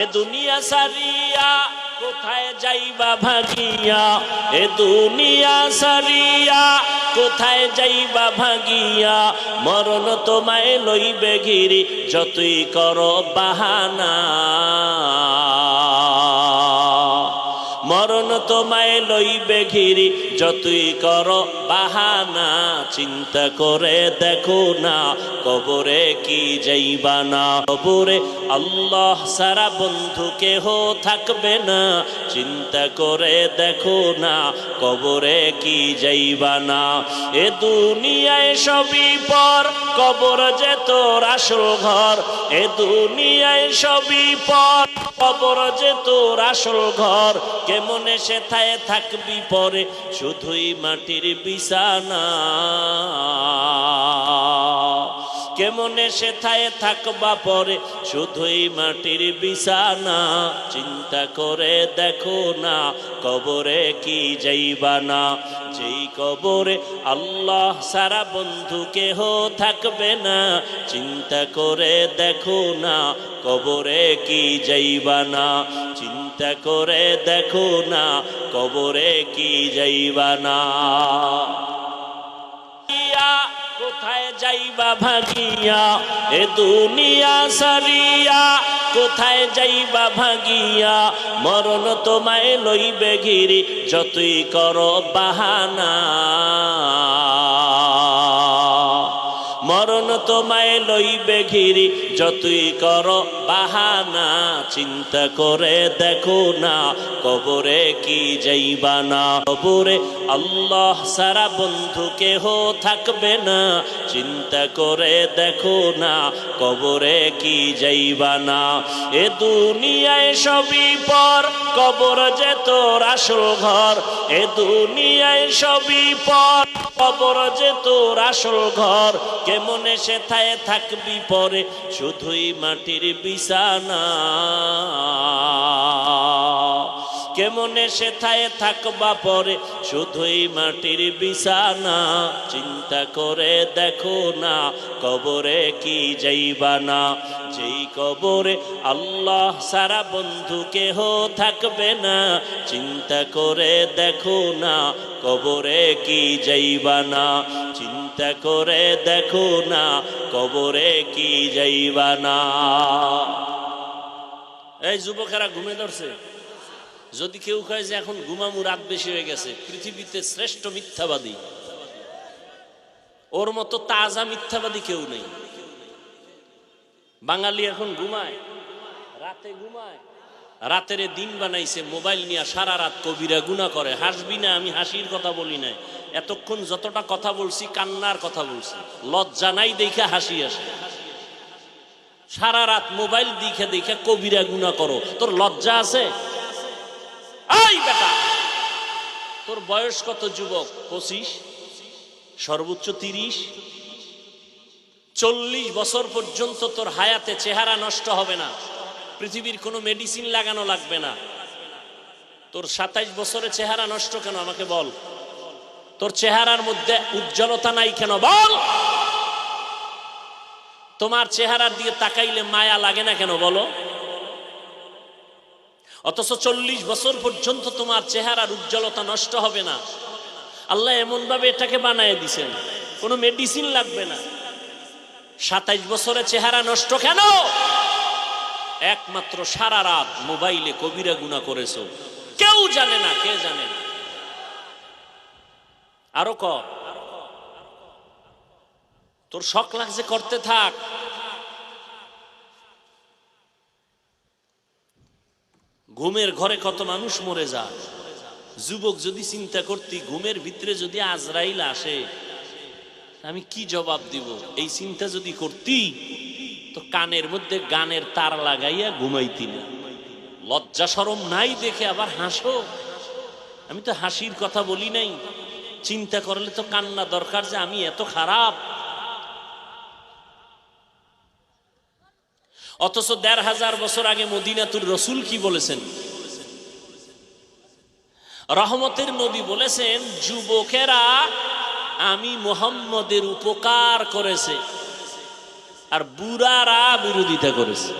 এ দুনিয়া সারিয়া, কোথায় যাইবা ভাগিয়া? এ দুনিয়া সারিয়া, কোথায় যাইবা ভাগিয়া? মরণ তোমায় লইবে ঘিরি যতই কর বাহানা। তোমায় লইবে ঘিরি, যতই করো বাহানা, চিন্তা করে দেখো না, কবরে কি যাইবা না? কবরে আল্লাহ সারা বন্ধু কেহ থাকবে না, চিন্তা করে দেখো না, কবরে কি যাইবা না? এ দুনিয়ায় সবই পর, কবর যে তোর আসল ঘর। এ দুনিয়ায় সবই পর, কবর যে তোর আসল ঘর। কেমনে সেথায় থাকবি পরে শুধুই মাটির বিছানা। কেমনে সেথায় থাকবা পরে, শুধুই মাটির বিছানা। চিন্তা করে দেখো না, কবরে কি যাইবা না। যেই কবরে আল্লাহ সারা বন্ধু কেহ থাকবে না, চিন্তা করে দেখো না, কবরে কি যাইবা না। চিন্তা করে দেখো না, কবরে কি যাইবা না। কোথায় যাইবা ভাগিয়া? এ দুনিয়া সারিয়া, কোথায় যাইবা ভাগিয়া? মরণ তোমায় লইবে ঘিরি যতই কর বাহানা। তোমায় লইবে ঘিরি, যতই করো বাহানা, চিন্তা করে দেখো না, কবরে কি যাইবা না। কবরে আল্লাহ সারা বন্ধু কেহ থাকবে না, চিন্তা করে দেখো না, কবরে কি যাইবা না। এ দুনিয়ায় সবই পর, কবর যে তোর আসল ঘর। এ দুনিয়ায় সবই পর, কবর যে তোর আসল ঘর। কেমনে সেথায় থাকবি পরে শুধুই মাটির বিছানা। কেমনে সেথায় থাকবা পরে? শুধুই মাটির বিছানা, চিন্তা করে দেখো না, কবরে কি যাইবা না? যেই কবরে আল্লাহ সারা বন্ধু কেহ থাকবে না, চিন্তা করে দেখো না, কবরে কি যাইবা না? চিন্তা করে দেখো না, কবরে কি যাইবা না? এই যুবকেরা ঘুমে ধরছে। যদি কেউ কয় যে এখন ঘুমামু, রাত বেশি হয়ে গেছে, পৃথিবীতে শ্রেষ্ঠ মিথ্যাবাদী। ওর মতো তাজা মিথ্যাবাদী কেউ নেই। বাঙালি এখন ঘুমায়, রাতে ঘুমায়, রাতের দিন বানাইছে, মোবাইল নিয়ে সারা রাত কবিরা গুণা করে। হাসবি না, আমি হাসির কথা বলি না এতক্ষণ যতটা কথা বলছি, কান্নার কথা বলছি। লজ্জা নাই দেখে হাসি আসে। সারা রাত মোবাইল দেখে দেখে কবিরা গুণা করো। তোর লজ্জা আছে? এই বেটা। তোর বয়স কত যুবক? পঁচিশ? সর্বোচ্চ তিরিশ? চল্লিশ বছর পর্যন্ত তোর হায়াতে চেহারা নষ্ট হবে না। পৃথিবীর কোনো মেডিসিন লাগানো লাগবে না। তোর সাতাইশ বছরে চেহারা নষ্ট কেন? আমাকে বল। তোর চেহারার মধ্যে উজ্জ্বলতা নাই কেন? বল। তোমার চেহারার দিয়ে তাকাইলে মায়া লাগে না কেন? বলো। অথচ চল্লিশ বছর পর্যন্ত তোমার চেহারার উজ্জ্বলতা নষ্ট হবে না। আল্লাহ এমন ভাবে এটাকে বানায় দিছেন। কোনো মেডিসিন লাগবে না। সাতাইশ বছরে চেহারা নষ্ট কেন? একমাত্র সারা রাত মোবাইলে কবিরা গুণা করেছ। কেউ জানে না, কে জানে না। আরও ক তোর শখ লাগছে করতে থাক। ঘুমের ঘরে কত মানুষ মরে যায়। যুবক যদি চিন্তা করতি, ঘুমের ভিতরে যদি আজরাইল আসে, আমি কি জবাব দিব? এই চিন্তা যদি করতি, তো কানের মধ্যে গানের তার লাগাইয়া ঘুমাইতি না। লজ্জা সরম নাই দেখে আবার হাসো। আমি তো হাসির কথা বলি নাই। চিন্তা করলে তো কান্না দরকার যে আমি এত খারাপ। অথচ দেড় হাজার বছর আগে মদিনাতুর রসুল কি বলেছেন? রহমতের নবী বলেছেন, যুবকেরা, আমি মোহাম্মদের উপকার করেছে, আর বুড়ারা বিরোধিতা করেছে।